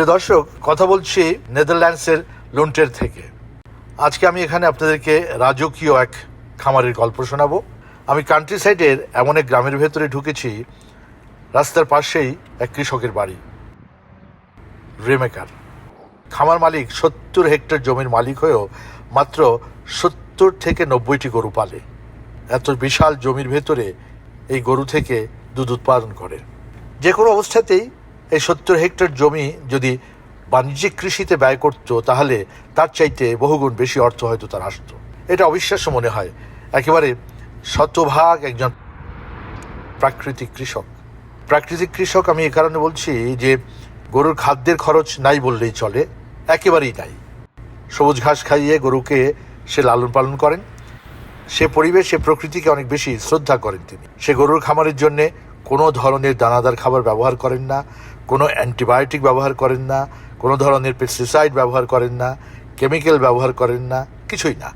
প্রিয় দর্শক, কথা বলছি নেদারল্যান্ডসের লুন্টের থেকে। আজকে আমি এখানে আপনাদেরকে রাজকীয় এক খামারের গল্প শোনাবো। আমি কান্ট্রি সাইডের এমন এক গ্রামের ভেতরে ঢুকেছি, রাস্তার পাশেই এক কৃষকের বাড়ি। রেমেকার। খামার মালিক সত্তর হেক্টর জমির মালিক হয়েও মাত্র সত্তর থেকে নব্বইটি গরু পালে। এত বিশাল জমির ভেতরে এই গরু থেকে দুধ উৎপাদন করে। যে কোনো অবস্থাতেই এই সত্তর হেক্টর জমি যদি বাণিজ্যিক কৃষিতে ব্যয় করতো, তাহলে তার চাইতে বহুগুণ বেশি অর্থ হয়তো তার আসতো। এটা অবিশ্বাস্য মনে হয়। একেবারে শতভাগ একজন প্রাকৃতিক কৃষক। প্রাকৃতিক কৃষক, আমি এ কারণে বলছি যে গরুর খাদ্যের খরচ নাই বললেই চলে, একেবারেই নাই। সবুজ ঘাস খাইয়ে গরুকে সে লালন পালন করেন। সে পরিবেশ, সে প্রকৃতিকে অনেক বেশি শ্রদ্ধা করেন তিনি। সে গরুর খামারের জন্যে কোনো ধরনের দানাদার খাবার ব্যবহার করেন না। কোনো অ্যান্টিবায়োটিক ব্যবহার করেন না, কোনো ধরনের পেস্টিসাইড ব্যবহার করেন না কেমিক্যাল ব্যবহার করেন না, কিছুই না।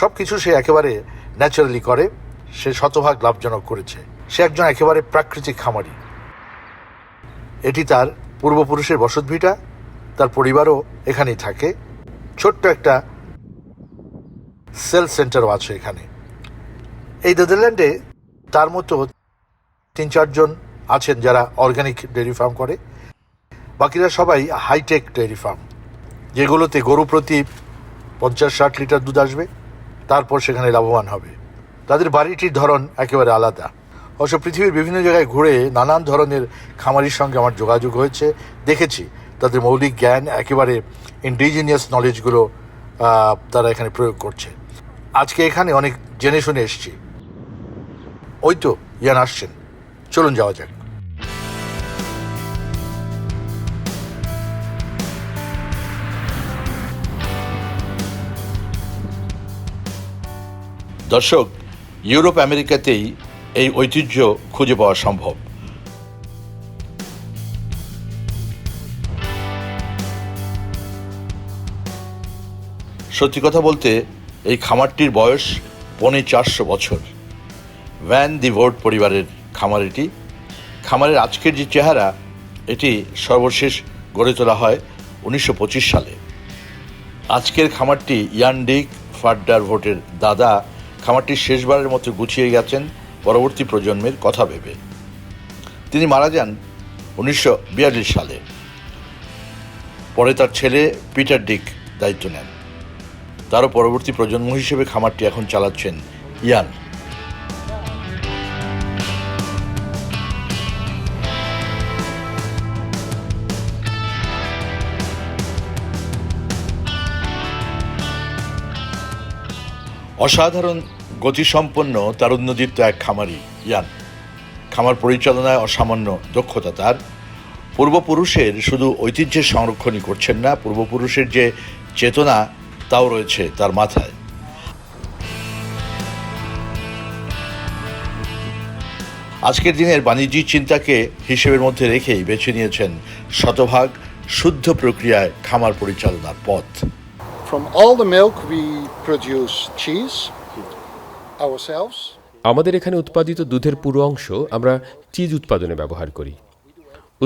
সব কিছু সে একেবারে ন্যাচারালি করে, সে শতভাগ লাভজনক করেছে। সে একজন একেবারে প্রাকৃতিক খামারি। এটি তার পূর্বপুরুষের বসতভিটা, তার পরিবারও এখানেই থাকে। ছোট্ট একটা সেল সেন্টারও আছে এখানে। এই নেদারল্যান্ডে তার মতো তিন চারজন আছেন যারা অর্গানিক ডেয়ারি ফার্ম করে। বাকিরা সবাই হাইটেক ডেয়ারি ফার্ম যেগুলোতে গরু প্রতি পঞ্চাশ ষাট লিটার দুধ আসবে, তারপর সেখানে লাভবান হবে। তাদের বাড়িটির ধরন একেবারে আলাদা। অবশ্য পৃথিবীর বিভিন্ন জায়গায় ঘুরে নানান ধরনের খামারির সঙ্গে আমার যোগাযোগ হয়েছে। দেখেছি তাদের মৌলিক জ্ঞান, একেবারে ইন্ডিজিনিয়াস নলেজগুলো তারা এখানে প্রয়োগ করছে। আজকে এখানে অনেক জেনে শুনে এসছি। ওই তো, ইয়ান আসছেন। চলুন যাওয়া যাক। দর্শক, ইউরোপ, আমেরিকাতেই এই ঐতিহ্য খুঁজে পাওয়া সম্ভব। সত্যি কথা বলতে, এই খামারটির বয়স পৌনে চারশো বছর। ভ্যান দি ভোট পরিবারের খামার এটি। খামারের আজকের যে চেহারা, এটি সর্বশেষ গড়ে তোলা হয় উনিশশো পঁচিশ সালে। আজকের খামারটি ইয়ানডিক ফাড্ডার ভোটের দাদা খামারটি শেষবারের মতো গুছিয়ে গেছেন পরবর্তী প্রজন্মের কথা ভেবে। তিনি মারা যান উনিশশো বিয়াল্লিশ সালে। পরে তার ছেলে পিটার ডিক দায়িত্ব নেন। তারও পরবর্তী প্রজন্ম হিসেবে খামারটি এখন চালাচ্ছেন ইয়ান। অসাধারণ গতিসম্পন্ন তার উন্নদীপ্ত এক খামারি, ইয়ান। খামার পরিচালনায় অসামান্য দক্ষতা তার। পূর্বপুরুষের শুধু ঐতিহ্যের সংরক্ষণই করছেন না, পূর্বপুরুষের যে চেতনা, তাও রয়েছে তার মাথায়। আজকের দিনের বাণিজ্যিক চিন্তাকে হিসেবের মধ্যে রেখেই বেছে নিয়েছেন শতভাগ শুদ্ধ প্রক্রিয়ায় খামার পরিচালনার পথ। From all the milk, we produce cheese ourselves. আমাদের এখানে উৎপাদিত দুধের পুরো অংশ আমরা চিজ উৎপাদনে ব্যবহার করি।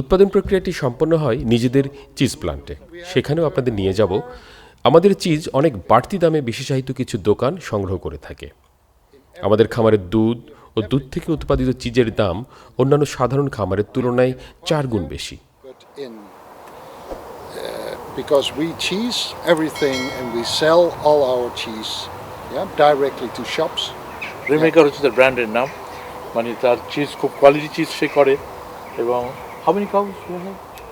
উৎপাদন প্রক্রিয়াটি সম্পন্ন হয় নিজেদের চিজ প্লান্টে সেখানেও আপনাদের নিয়ে যাব। আমাদের চিজ অনেক বাড়তি দামে বিশেষায়িত কিছু দোকান সংগ্রহ করে থাকে। আমাদের খামারের দুধ ও দুধ থেকে উৎপাদিত চিজের দাম অন্যান্য সাধারণ খামারের তুলনায় চার গুণ বেশি। Because we cheese everything and we sell all our cheese yeah, directly to shops. Remaker হচ্ছে তার ব্র্যান্ডের নাম মানে তার চিজ খুব কোয়ালিটি চিজ সে করে এবং how many cows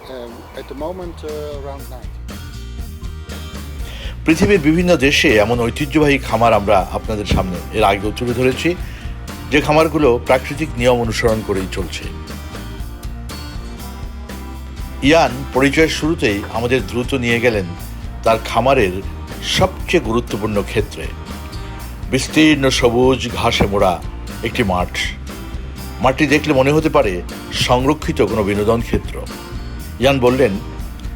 Um, at the moment, uh, around 90. পৃথিবীর বিভিন্ন দেশে এমন ঐতিহ্যবাহী খামার আমরা আপনাদের সামনে এর আগেও তুলে ধরেছি যে খামারগুলো প্রাকৃতিক নিয়ম অনুসরণ করেই চলছে ইয়ান পরিচয়ের শুরুতেই আমাদের দ্রুত নিয়ে গেলেন তার খামারের সবচেয়ে গুরুত্বপূর্ণ ক্ষেত্রে। বিস্তীর্ণ সবুজ ঘাসে মোড়া একটি মাঠ। মাঠটি দেখলে মনে হতে পারে সংরক্ষিত কোনো বিনোদন ক্ষেত্র। ইয়ান বললেন,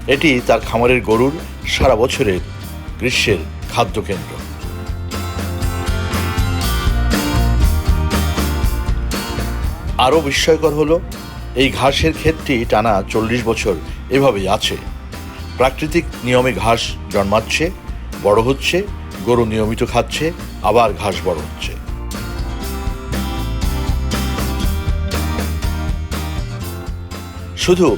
এটি তার খামারের গরুর সারা বছরের গ্রীষ্মের খাদ্য কেন্দ্র। আরও বিস্ময়কর হলো এই ঘাসের ক্ষেতটি টানা চল্লিশ বছর এভাবেই আছে। প্রাকৃতিক নিয়মে ঘাস জন্মাচ্ছে, বড় হচ্ছে, গরু নিয়মিত খাচ্ছে, আবার ঘাস বড় হচ্ছে। শুধু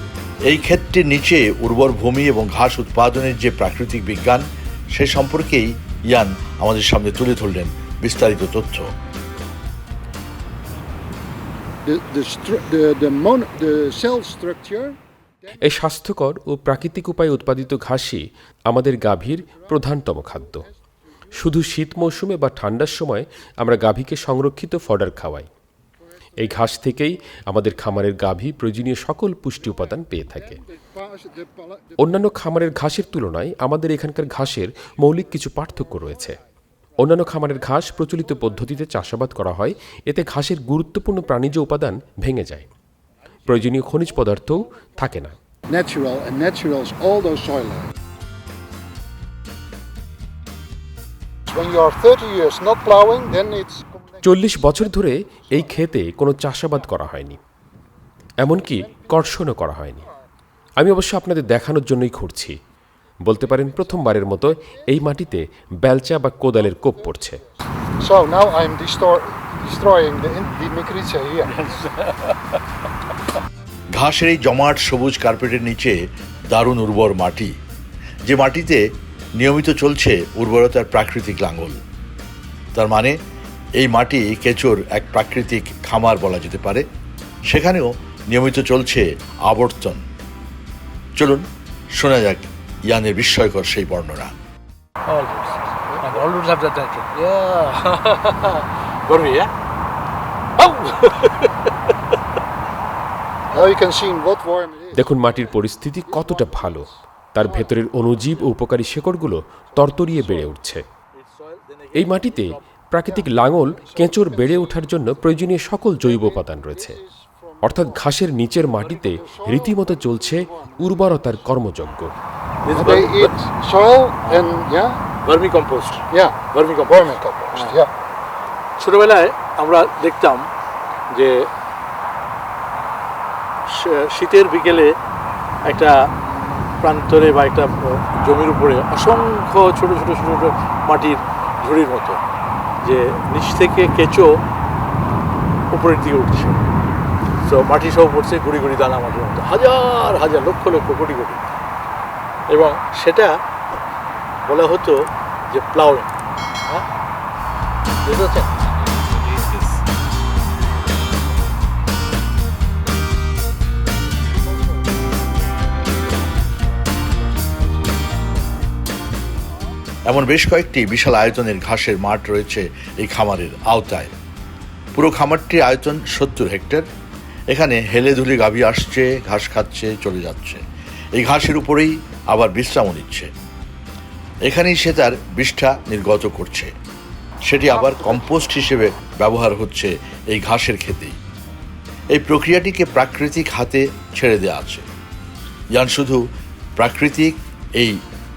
এই ক্ষেত্রের নিচে উর্বর ভূমি এবং ঘাস উৎপাদনের যে প্রাকৃতিক বিজ্ঞান, সে সম্পর্কেই ইয়ান আমাদের সামনে তুলে ধরলেন বিস্তারিত তথ্য। এই স্বাস্থ্যকর ও প্রাকৃতিক উপায়ে উৎপাদিত ঘাসই আমাদের গাভীর প্রধানতম খাদ্য। শুধু শীত মৌসুমে বা ঠান্ডার সময় আমরা গাভীকে সংরক্ষিত ফডার খাওয়াই। এই ঘাস থেকেই আমাদের খামারের গাভী প্রয়োজনীয় সকল পুষ্টি উপাদান পেয়ে থাকে। অন্যান্য খামারের ঘাসের তুলনায় আমাদের এখানকার ঘাসের মৌলিক কিছু পার্থক্য রয়েছে। অন্যান্য খামারের ঘাস প্রচলিত পদ্ধতিতে চাষাবাদ করা হয়। এতে ঘাসের গুরুত্বপূর্ণ প্রাণীজ উপাদান ভেঙে যায়। প্রয়োজনীয় খনিজ পদার্থও থাকে না। Natural and naturals all those soil layers. When you are 30 years not plowing, then it's চল্লিশ বছর ধরে এই ক্ষেতে কোনো চাষাবাদ করা হয়নি। এমনকি কর্ষণও করা হয়নি। আমি অবশ্য আপনাদের দেখানোর জন্যই ঘুরছি বলতে পারেন প্রথমবারের মতো এই মাটিতে বেলচা বা কোদালের কোপ পড়ছে। So now I'm destor- destroying the, the micrice here. ঘাসের এই জমাট সবুজ কার্পেটের নিচে দারুণ উর্বর মাটি। যে মাটিতে নিয়মিত চলছে উর্বরতার প্রাকৃতিক লাঙ্গল তার মানে এই মাটি কেচোর এক প্রাকৃতিক খামার বলা যেতে পারে। সেখানেও নিয়মিত চলছে আবর্তন। চলুন শোনা যাক ইয়ানের বিস্ময়কর সেই বর্ণনা? Oh! দেখুন মাটির পরিস্থিতি কতটা ভালো তার ভেতরের অণুজীব ও উপকারী শেকড়গুলো তরতরিয়ে বেড়ে উঠছে এই মাটিতে প্রাকৃতিক লাঙল কেঁচোর বেড়ে ওঠার জন্য প্রয়োজনীয় সকল জৈব উপাদান রয়েছে অর্থাৎ ঘাসের নিচের মাটিতে রীতিমতো চলছে উর্বরতার কর্মযজ্ঞ. ছোটবেলায় আমরা দেখতাম যে শীতের বিকেলে একটা প্রান্তরে বা একটা জমির উপরে অসংখ্য ছোট ছোট ছোট ছোট মাটির ঝুড়ির মতো যে নিচ থেকে কেঁচো উপরের দিকে উঠছে। তো মাটি সব পড়ছে গুড়ি গুড়ি দানা মাটির মতো। হাজার হাজার লক্ষ লক্ষ কোটি কোটি। এবং সেটা বলা হতো যে প্লাউইং হ্যাঁ? বুঝতে এমন বেশ কয়েকটি বিশাল আয়তনের ঘাসের মাঠ রয়েছে এই খামারের আওতায়। পুরো খামারটির আয়তন সত্তর হেক্টর। এখানে হেলে ধুলে গাভী আসছে, ঘাস খাচ্ছে, চলে যাচ্ছে। এই ঘাসের উপরেই আবার বিশ্রামও নিচ্ছে। এখানেই সে তার বিষ্ঠা নির্গত করছে। সেটি আবার কম্পোস্ট হিসেবে ব্যবহার হচ্ছে এই ঘাসের খেতেই এই প্রক্রিয়াটিকে প্রাকৃতিক হাতে ছেড়ে দেওয়া আছে। ইয়ান, শুধু প্রাকৃতিক এই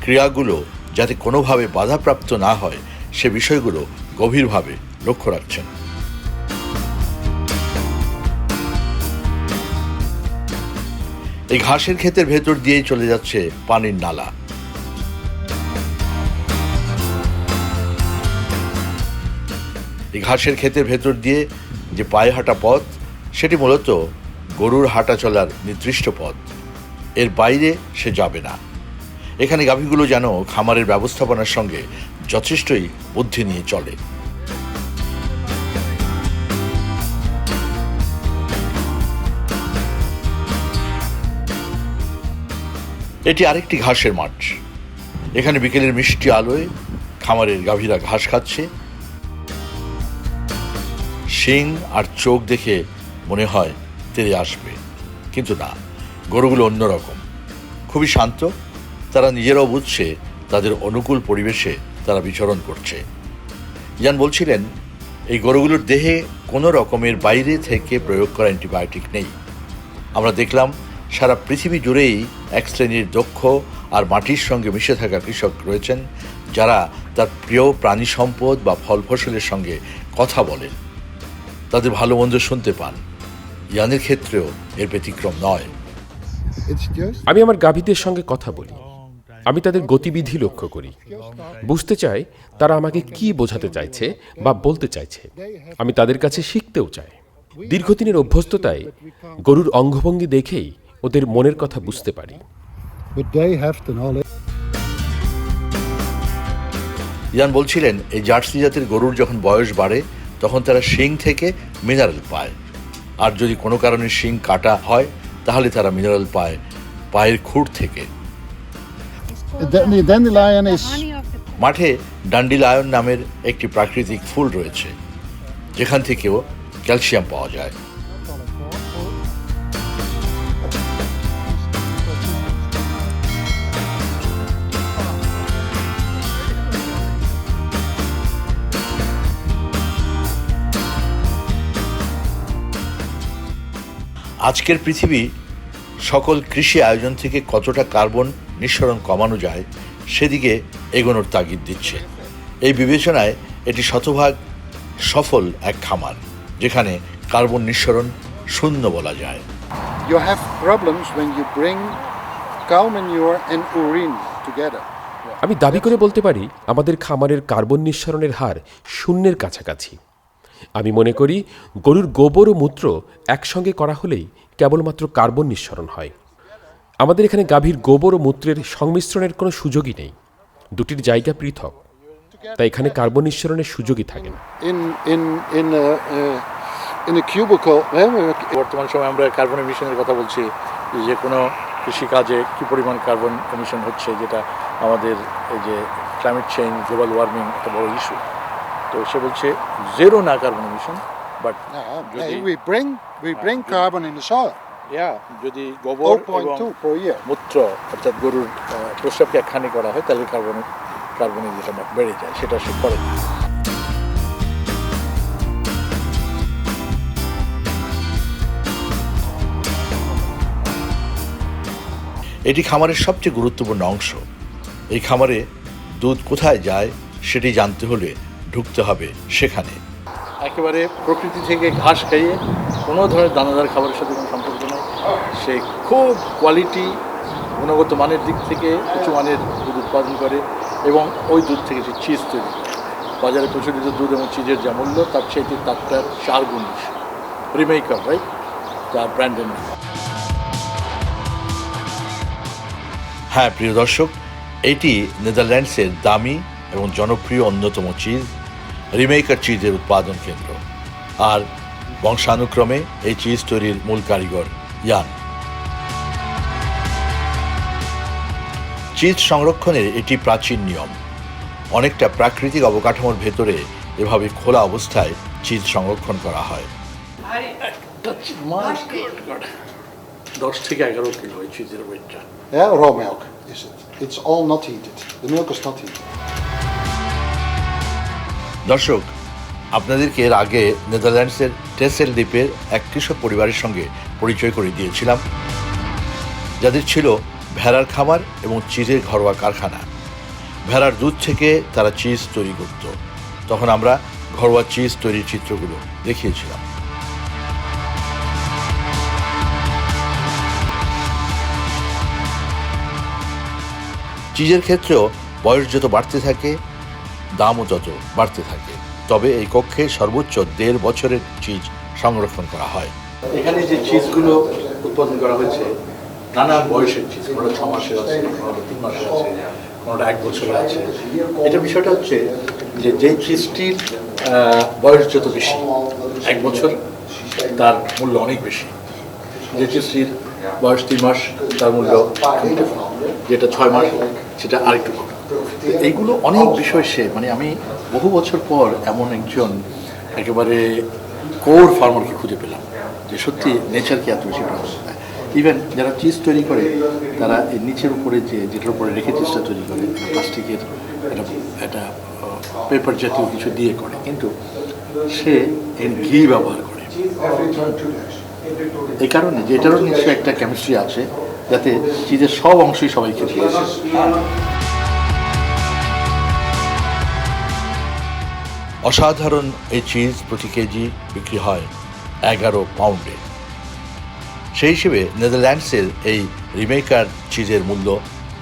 ক্রিয়াগুলো যাতে কোনোভাবে বাধাপ্রাপ্ত না হয়, সে বিষয়গুলো গভীরভাবে লক্ষ্য রাখছেন। এই ঘাসের ক্ষেতের ভেতর দিয়েই চলে যাচ্ছে পানির নালা। এই ঘাসের ক্ষেতের ভেতর দিয়ে যে পায়ে হাঁটা পথ, সেটি মূলত গরুর হাঁটা চলার নির্দিষ্ট পথ। এর বাইরে সে যাবে না। এখানে গাভীগুলো যেন খামারের ব্যবস্থাপনার সঙ্গে যথেষ্টই বুদ্ধি নিয়ে চলে। এটি আরেকটি ঘাসের মাঠ। এখানে বিকেলের মিষ্টি আলোয় খামারের গাভীরা ঘাস খাচ্ছে। শিং আর চোখ দেখে মনে হয় তেরে আসবে, কিন্তু না, গরুগুলো অন্যরকম খুবই শান্ত, তারা নিজেরাও বুঝছে তাদের অনুকূল পরিবেশে তারা বিচরণ করছে। ইয়ান বলছিলেন, এই গরুগুলোর দেহে কোনো রকমের বাইরে থেকে প্রয়োগ করা অ্যান্টিবায়োটিক নেই। আমরা দেখলাম সারা পৃথিবী জুড়েই এক শ্রেণির দক্ষ আর মাটির সঙ্গে মিশে থাকা কৃষক রয়েছেন যারা তার প্রিয় প্রাণী সম্পদ বা ফল ফসলের সঙ্গে কথা বলেন। তাদের ভালো মন্দ শুনতে পান। ইয়ানের ক্ষেত্রেও এর ব্যতিক্রম নয়। আমি আমার গাভীদের সঙ্গে কথা বলি। আমি তাদের গতিবিধি লক্ষ্য করি। বুঝতে চাই তারা আমাকে কি বোঝাতে চাইছে বা বলতে চাইছে। আমি তাদের কাছে শিখতেও চাই। দীর্ঘদিনের অভ্যস্ততায় গরুর অঙ্গভঙ্গি দেখেই ওদের মনের কথা বুঝতে পারি. ইয়ান বলছিলেন এই জার্সি জাতের গরুর যখন বয়স বাড়ে তখন তারা শিং থেকে মিনারেল পায়। আর যদি কোনো কারণে শিং কাটা হয় তাহলে তারা মিনারেল পায় পায়ের খুঁড় থেকে। মাঠে ডান্ডিলায়ন নামের একটি প্রাকৃতিক ফুল রয়েছে যেখান থেকেও ক্যালসিয়াম পাওয়া যায়। আজকের পৃথিবী সকল কৃষি আয়োজন থেকে কতটা কার্বন নিঃসরণ কমানো যায় সেদিকে এগোনোর তাগিদ দিচ্ছে। এই বিবেচনায় এটি শতভাগ সফল এক খামার যেখানে কার্বন নিঃসরণ শূন্য বলা যায়। You have problems when you bring cow manure and urine together. আমি দাবি করে বলতে পারি আমাদের খামারের কার্বন নিঃসরণের হার শূন্যের কাছাকাছি। আমি মনে করি গরুর গোবর ও মূত্র একসঙ্গে করা হলেই কেবলমাত্র কার্বন নিঃসরণ হয়। আমাদের এখানে গাভীর গোবর ও মূত্রের সংমিশ্রণের কোনো সুযোগই নেই। দুটির জায়গা পৃথক তাই এখানে কার্বন নিঃসরণের সুযোগই থাকে না। Uh, cubicle, eh, বর্তমান সময় আমরা কার্বন এমিশনের কথা বলছি যে কোনো কৃষিকাজে কী পরিমাণ কার্বন এমিশন হচ্ছে যেটা আমাদের এই যে ক্লাইমেট চেঞ্জ গ্লোবাল ওয়ার্মিং একটা বড় ইস্যু তো সে বলছে জেরো না কার্বন এমিশন বাট yeah, যদি we bring we bring carbon in the soil. Yeah যদি গোবর এবং 0.2 per year. মূত্র অর্থাৎ গরুর আহ, প্রস্রাবকে একখানি করা হয় তাহলে কার্বন কার্বনের যেটা বেড়ে যায় সেটা সে করে না। এটি খামারের সবচেয়ে গুরুত্বপূর্ণ অংশ এই খামারে দুধ কোথায় যায় সেটি জানতে হলে ঢুকতে হবে সেখানে। একেবারে প্রকৃতি থেকে ঘাস খাইয়ে কোনো ধরনের দানাদার খাবারের সাথে কোনো সম্পর্ক নেই। সে খুব কোয়ালিটি গুণগত মানের দিক থেকে উঁচু মানের দুধ উৎপাদন করে এবং ওই দুধ থেকে সে চিজ তৈরি বাজারে প্রচলিত দুধ এবং চিজের যা মূল্য তার চাইতে তারটা চার গুণ বেশি। রিমেকার রাইট তার ব্র্যান্ডের নাম হ্যাঁ প্রিয় দর্শক এটি নেদারল্যান্ডসের দামি এবং জনপ্রিয় অন্যতম চিজ রিমেকার চিজের উৎপাদন কেন্দ্র আর বংশানুক্রমে এই চিজ তৈরির মূল কারিগর ইয়ান চিজ সংরক্ষণের এটি প্রাচীন নিয়ম অনেকটা প্রাকৃতিক অবকাঠামোর ভেতরে এভাবে খোলা অবস্থায় চিজ সংরক্ষণ করা হয় দশ থেকে এগারো কিলো ওই চিজের ওয়েটটা Yeah, raw milk is it. It's all not heated. The milk is not heated. দর্শক, আপনাদেরকে এর আগে নেদারল্যান্ডসের টেসেল দ্বীপের এক কৃষক পরিবারের সঙ্গে পরিচয় করে দিয়েছিলাম, যাদের ছিল ভেড়ার খামার এবং চিজের ঘরোয়া কারখানা। ভেড়ার দুধ থেকে তারা চিজ তৈরি করত। তখন আমরা ঘরোয়া চিজ তৈরির চিত্রগুলো দেখিয়েছিলাম। চিজের ক্ষেত্রেও বয়স যত বাড়তে থাকে দামও তত বাড়তে থাকে তবে এই কক্ষে সর্বোচ্চ দেড় বছরের চিজ সংরক্ষণ করা হয়। এখানে যে চিজগুলো উৎপাদন করা হয়েছে নানা বয়সের চিজ কোনোটা ছ মাসের আছে কোনোটা তিন মাসের আছে কোনোটা এক বছরের আছে। এটা বিষয়টা হচ্ছে যে যে চিজটির বয়স যত বেশি এক বছর তার মূল্য অনেক বেশি। যে চিজটির বয়স তিন মাস তার মূল্য যেটা ছয় মাস সেটা আরেকটু কম। এইগুলো অনেক বিষয় সে মানে আমি বহু বছর পর এমন একজন একেবারে কোর ফার্মারকে খুঁজে পেলাম, যে সত্যি নেচারকে এত বেশি প্রাধান্য দেয় ইভেন যারা চিজ তৈরি করে, তারা এই নিচের উপরে যে, যেটার উপরে রেখে চিজটা তৈরি করে প্লাস্টিকের একটা একটা পেপার জাতীয় কিছু দিয়ে করে, কিন্তু সে এর ঘি ব্যবহার করে। এই কারণে যে এটারও নিশ্চয়ই একটা কেমিস্ট্রি আছে, যাতে চিজের সব অংশই সবাই খেতে অসাধারণ এই চিজ প্রতি কেজি বিক্রি হয় এগারো পাউন্ডে সেই হিসেবে নেদারল্যান্ডসের এই রিমেকার চিজের মূল্য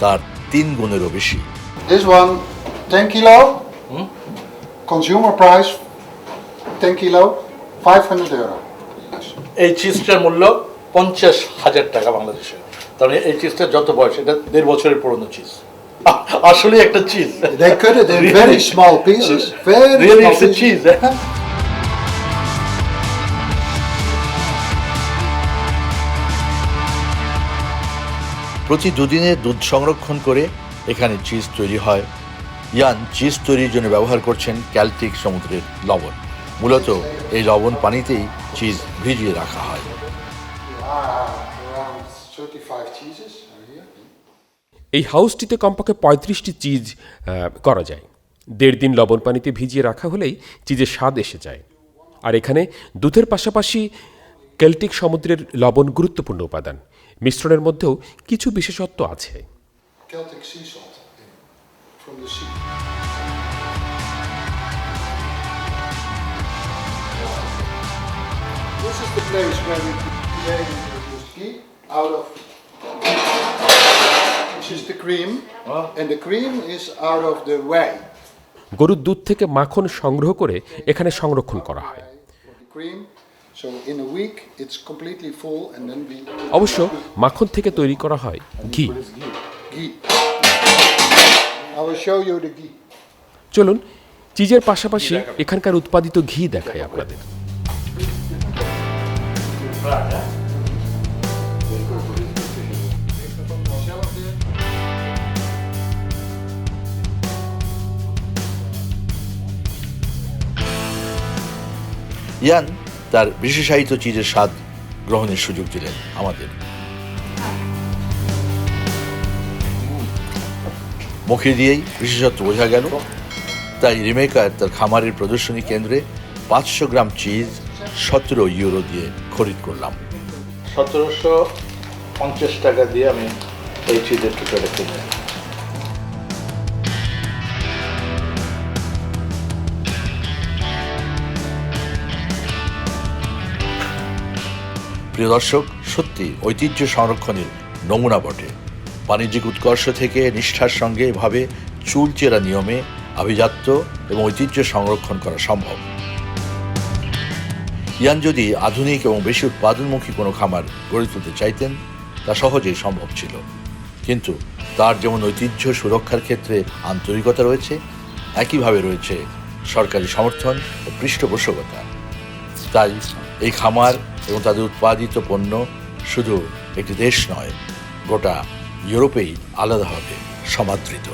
তার তিন গুণেরও বেশি। This one, 10 kilo. Consumer price, 10 kilo, 500 euro. এই চিজটার মূল্য পঞ্চাশ হাজার টাকা বাংলাদেশে। মানে এই চিজটার যত বয়স এটা দেড় বছরের পুরনো চিজ আসলে একটা cheese They cut it in very small pieces. Very really small এ pieces. চিজ প্রতি দুদিনে দুধ সংরক্ষণ করে এখানে চিজ তৈরি হয়। ইয়ান চিজ তৈরির জন্য ব্যবহার করছেন ক্যালটিক সমুদ্রের লবণ। মূলত এই লবণ পানিতেই চিজ ভিজিয়ে রাখা হয়। এই হাউসটিতে কমপক্ষে পঁয়ত্রিশটি চিজ করা যায় দেড় দিন লবণ পানিতে ভিজিয়ে রাখা হলেই চিজের স্বাদ এসে যায় আর এখানে দুধের পাশাপাশি কেল্টিক সমুদ্রের লবণ গুরুত্বপূর্ণ উপাদান মিশ্রণের মধ্যেও কিছু বিশেষত্ব আছে the. This is the place where we today produce ghee out of. is the cream. And the cream is out of গরুর দুধ থেকে মাখন সংগ্রহ করে এখানে সংরক্ষণ করা হয়। অবশ্য মাখন থেকে তৈরি করা হয় ঘি। চলুন চিজের পাশাপাশি এখানকার উৎপাদিত ঘি দেখায় আপনাদের। ইয়ান তার বিশেষায়িত চিজের স্বাদ গ্রহণের সুযোগ দিলেন আমাদের। মুখে দিয়েই বিশেষত্ব বোঝা গেল, তাই রিমেকার তার খামারের প্রদর্শনী কেন্দ্রে পাঁচশো গ্রাম চিজ সতেরো ইউরো দিয়ে খরিদ করলাম। সতেরোশো পঞ্চাশ টাকা দিয়ে আমি এই চিজের টুকরোটা কিনলাম। প্রিয় দর্শক, সত্যি ঐতিহ্য সংরক্ষণের নমুনা বটে। বাণিজ্যিক উৎকর্ষ থেকে নিষ্ঠার সঙ্গে এভাবে চুলচেরা নিয়মে আভিজাত্য এবং ঐতিহ্য সংরক্ষণ করা সম্ভব। ইয়ান যদি আধুনিক এবং বেশি উৎপাদনমুখী কোনো খামার গড়ে তুলতে চাইতেন, তা সহজেই সম্ভব ছিল। কিন্তু তার যেমন ঐতিহ্য সুরক্ষার ক্ষেত্রে আন্তরিকতা রয়েছে, একইভাবে রয়েছে সরকারি সমর্থন ও পৃষ্ঠপোষকতা। তাই এই খামার এবং তাদের উৎপাদিত পণ্য শুধু একটি দেশ নয় গোটা ইউরোপেই আলাদাভাবে সমাদৃত।